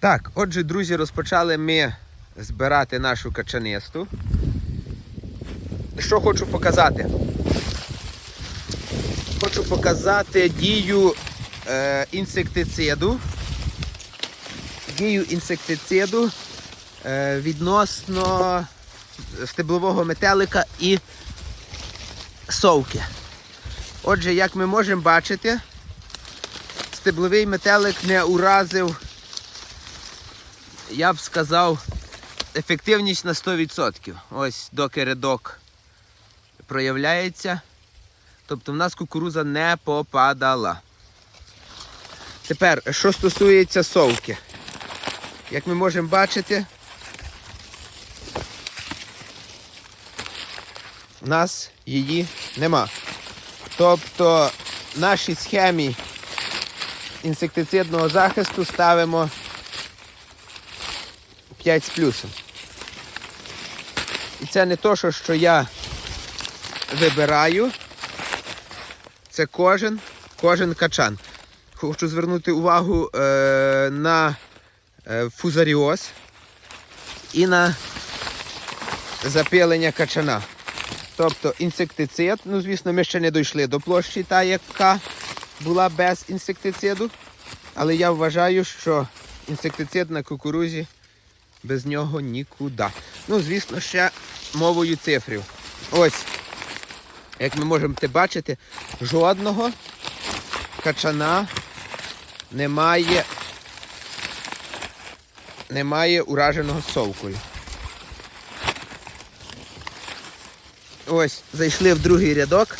Так, отже, друзі, розпочали ми збирати нашу качанисту. Що хочу показати? Хочу показати дію е, інсектициду. Дію інсектициду е, відносно стеблового метелика і совки. Отже, як ми можемо бачити, стебловий метелик не уразив, я б сказав, ефективність на 100%. Ось доки рядок проявляється. Тобто в нас кукуруза не попадала. Тепер, що стосується совки. Як ми можемо бачити, у нас її нема. Тобто в нашій схемі інсектицидного захисту ставимо 5 з плюсом. І це не то, що, я вибираю. Це кожен, кожен качан. Хочу звернути увагу е, на е, фузаріоз і на запилення качана. Тобто інсектицид, ну звісно, ми ще не дійшли до площі, та яка була без інсектициду. Але я вважаю, що інсектицид на кукурузі без нього нікуди. Ну, звісно, ще мовою цифрів. Ось, як ми можемо бачити, жодного качана немає, немає ураженого совкою. Ось, зайшли в другий рядок.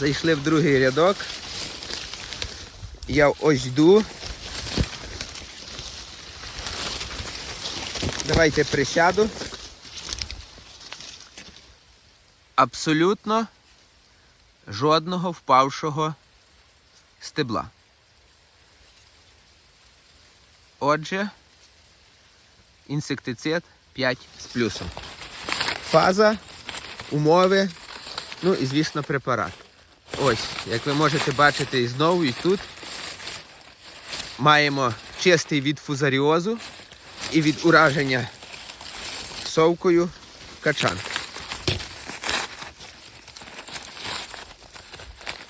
Зайшли в другий рядок. Я ось йду. Давайте присяду. Абсолютно жодного впавшого стебла. Отже, інсектицид 5 з плюсом. Фаза, умови, ну і, звісно, препарат. Ось, як ви можете бачити і знову, і тут маємо чистий від фузаріозу і від ураження совкою качан.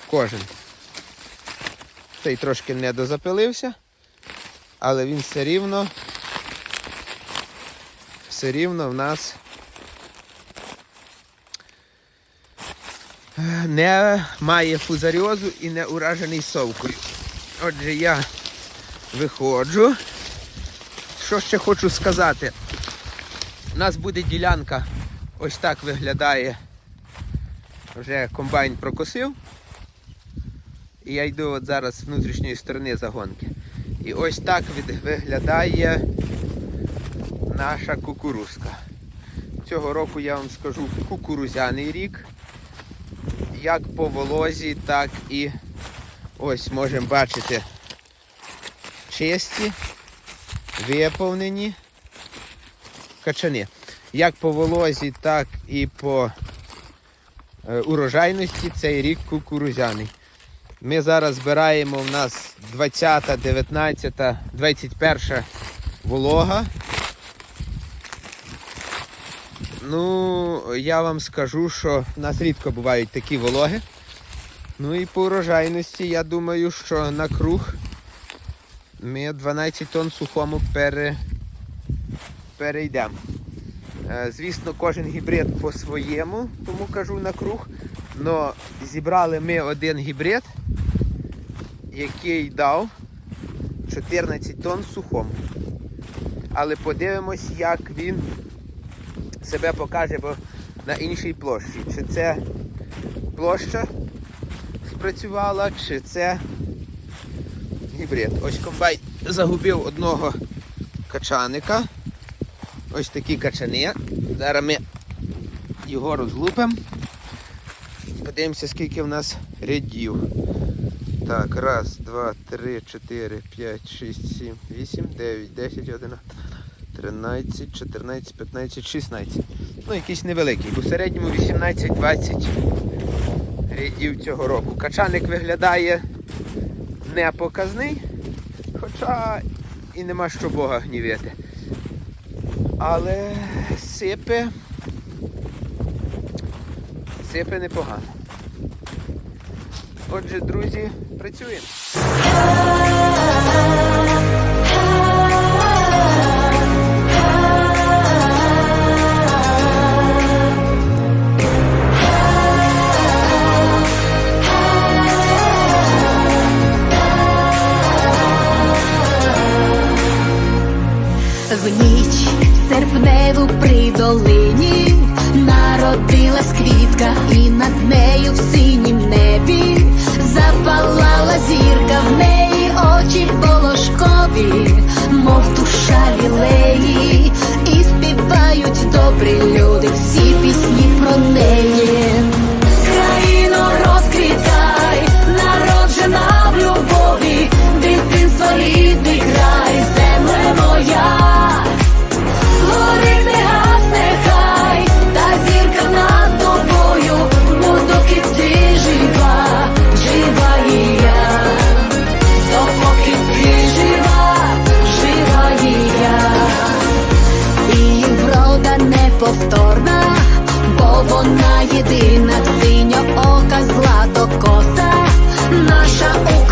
Кожен. Цей трошки не дозапилився, але він все рівно все рівно в нас не має фузаріозу і не уражений совкою. Отже, я виходжу. Що ще хочу сказати? У нас буде ділянка, ось так виглядає. Вже комбайн прокосив. І я йду от зараз з внутрішньої сторони загонки. І ось так виглядає наша кукурузка. Цього року я вам скажу кукурузяний рік. Як по волозі, так і ось можемо бачити чисті, виповнені качани. Як по волозі, так і по е, урожайності цей рік кукурузяний. Ми зараз збираємо в нас 20, 19, 21 волога. Ну, я вам скажу, що в нас рідко бувають такі вологи. Ну і по урожайності, я думаю, що на круг ми 12 тонн сухому пере... перейдемо. Е, Звісно, кожен гібрид по-своєму, тому кажу на круг. Но зібрали ми один гібрид, який дав 14 тонн сухому. Але подивимось, як він себе покаже бо на іншій площі. Чи це площа спрацювала, чи це гібрид. Ось комбайн загубив одного качаника. Ось такі качани. Зараз ми його розлупимо. Подивимося, скільки в нас рядів. Так, раз, два, три, чотири, п'ять, шість, сім, вісім, дев'ять, десять, одинадцять. 13, 14, 15, 16. Ну, якийсь невеликий. У середньому 18-20 рядів цього року. Качаник виглядає непоказний, Хоча і нема що Бога гнівити. Але сипе. Сипе непогано. Отже, друзі, працюємо. В ніч серпневу при долині народилась квітка, і над нею в синім небі запалала зірка, в неї очі волошкові, мов душа лілеї, і співають добрі люди. єдина синьо ока златокоса, наша Україна.